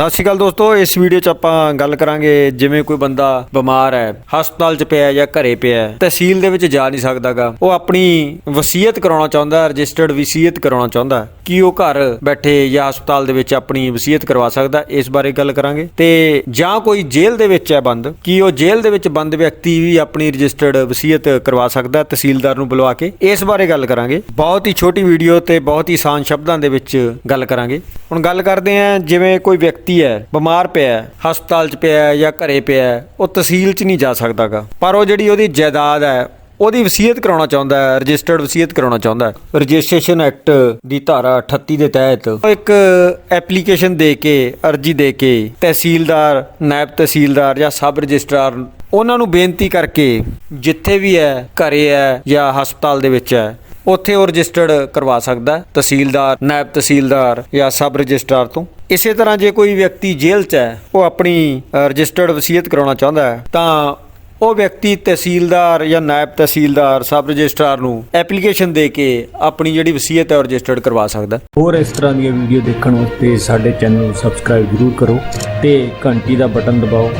ਸਤਿ ਸ਼੍ਰੀ ਅਕਾਲ ਦੋਸਤੋ, ਇਸ ਵੀਡੀਓ 'ਚ ਆਪਾਂ ਗੱਲ ਕਰਾਂਗੇ ਜਿਵੇਂ ਕੋਈ ਬੰਦਾ ਬਿਮਾਰ ਹੈ, ਹਸਪਤਾਲ 'ਚ ਪਿਆ ਜਾਂ ਘਰੇ ਪਿਆ ਤਹਿਸੀਲ ਦੇ ਵਿੱਚ ਜਾ ਨਹੀਂ ਸਕਦਾਗਾ। ਉਹ ਆਪਣੀ ਵਸੀਅਤ ਕਰਾਉਣਾ ਚਾਹੁੰਦਾ ਰਜਿਸਟਰਡ ਵਸੀਅਤ ਕਰਾਉਣਾ ਚਾਹੁੰਦਾ ਕੀ ਉਹ ਘਰ ਬੈਠੇ ਜਾਂ ਹਸਪਤਾਲ ਦੇ ਵਿੱਚ ਆਪਣੀ ਵਸੀਅਤ ਕਰਵਾ ਸਕਦਾ ਇਸ ਬਾਰੇ ਗੱਲ ਕਰਾਂਗੇ। ਤੇ ਜਾਂ ਕੋਈ ਜੇਲ੍ਹ ਦੇ ਵਿੱਚ ਹੈ ਬੰਦ, ਕੀ ਉਹ ਜੇਲ੍ਹ ਦੇ ਵਿੱਚ ਬੰਦ ਵਿਅਕਤੀ ਵੀ ਆਪਣੀ ਰਜਿਸਟਰਡ ਵਸੀਅਤ ਕਰਵਾ ਸਕਦਾ ਤਹਿਸੀਲਦਾਰ ਨੂੰ ਬੁਲਵਾ ਕੇ, ਇਸ ਬਾਰੇ ਗੱਲ ਕਰਾਂਗੇ। ਬਹੁਤ ਹੀ ਛੋਟੀ ਵੀਡੀਓ ਤੇ ਬਹੁਤ ਹੀ ਆਸਾਨ ਸ਼ਬਦਾਂ ਦੇ ਵਿੱਚ ਗੱਲ ਕਰਾਂਗੇ। ਹੁਣ ਗੱਲ ਕਰਦੇ ਹਾਂ ਜਿਵੇਂ ਕੋਈ ਵਿਅਕਤੀ ਹੈ ਬਿਮਾਰ ਪਿਆ ਹੈ, ਹਸਪਤਾਲ 'ਚ ਪਿਆ ਹੈ ਜਾਂ ਘਰੇ ਪਿਆ ਹੈ, ਉਹ ਤਹਿਸੀਲ 'ਚ ਨਹੀਂ ਜਾ ਸਕਦਾਗਾ। ਪਰ ਉਹ ਜਿਹੜੀ ਉਹਦੀ ਜਾਇਦਾਦ ਹੈ ਉਹਦੀ ਵਸੀਅਤ ਕਰਾਉਣਾ ਚਾਹੁੰਦਾ ਹੈ ਰਜਿਸਟਰਡ ਵਸੀਅਤ ਕਰਾਉਣਾ ਚਾਹੁੰਦਾ ਹੈ। ਰਜਿਸਟ੍ਰੇਸ਼ਨ ਐਕਟ ਦੀ ਧਾਰਾ 38 ਦੇ ਤਹਿਤ ਉਹ ਇੱਕ ਐਪਲੀਕੇਸ਼ਨ ਦੇ ਕੇ ਅਰਜੀ ਦੇ ਕੇ ਤਹਿਸੀਲਦਾਰ ਨਾਇਬ ਤਹਿਸੀਲਦਾਰ ਜਾਂ ਸਬ ਰਜਿਸਟਰਾਰ ਉਹਨਾਂ ਨੂੰ ਬੇਨਤੀ ਕਰਕੇ ਜਿੱਥੇ ਵੀ ਹੈ ਘਰੇ ਹੈ ਜਾਂ ਹਸਪਤਾਲ ਦੇ ਵਿੱਚ ਹੈ ਉੱਥੇ ਉਹ ਰਜਿਸਟਰਡ ਕਰਵਾ ਸਕਦਾ ਤਹਿਸੀਲਦਾਰ, ਨਾਇਬ ਤਹਿਸੀਲਦਾਰ ਜਾਂ ਸਬ ਰਜਿਸਟਰਾਰ ਤੋਂ। ਇਸੇ ਤਰ੍ਹਾਂ ਜੇ ਕੋਈ ਵਿਅਕਤੀ ਜੇਲ੍ਹ 'ਚ ਹੈ, ਉਹ ਆਪਣੀ ਰਜਿਸਟਰਡ ਵਸੀਅਤ ਕਰਾਉਣਾ ਚਾਹੁੰਦਾ ਹੈ, ਤਾਂ ਉਹ ਵਿਅਕਤੀ ਤਹਿਸੀਲਦਾਰ ਜਾਂ ਨਾਇਬ ਤਹਿਸੀਲਦਾਰ, ਸਬ ਰਜਿਸਟਰਾਰ ਨੂੰ ਐਪਲੀਕੇਸ਼ਨ ਦੇ ਕੇ ਆਪਣੀ ਜਿਹੜੀ ਵਸੀਅਤ ਹੈ ਉਹ ਰਜਿਸਟਰਡ ਕਰਵਾ ਸਕਦਾ ਹੋਰ ਇਸ ਤਰ੍ਹਾਂ ਦੀਆਂ ਵੀਡੀਓ ਦੇਖਣ ਵਾਸਤੇ ਸਾਡੇ ਚੈਨਲ ਨੂੰ ਸਬਸਕ੍ਰਾਈਬ ਜ਼ਰੂਰ ਕਰੋ ਤੇ ਘੰਟੀ ਦਾ ਬਟਨ ਦਬਾਓ।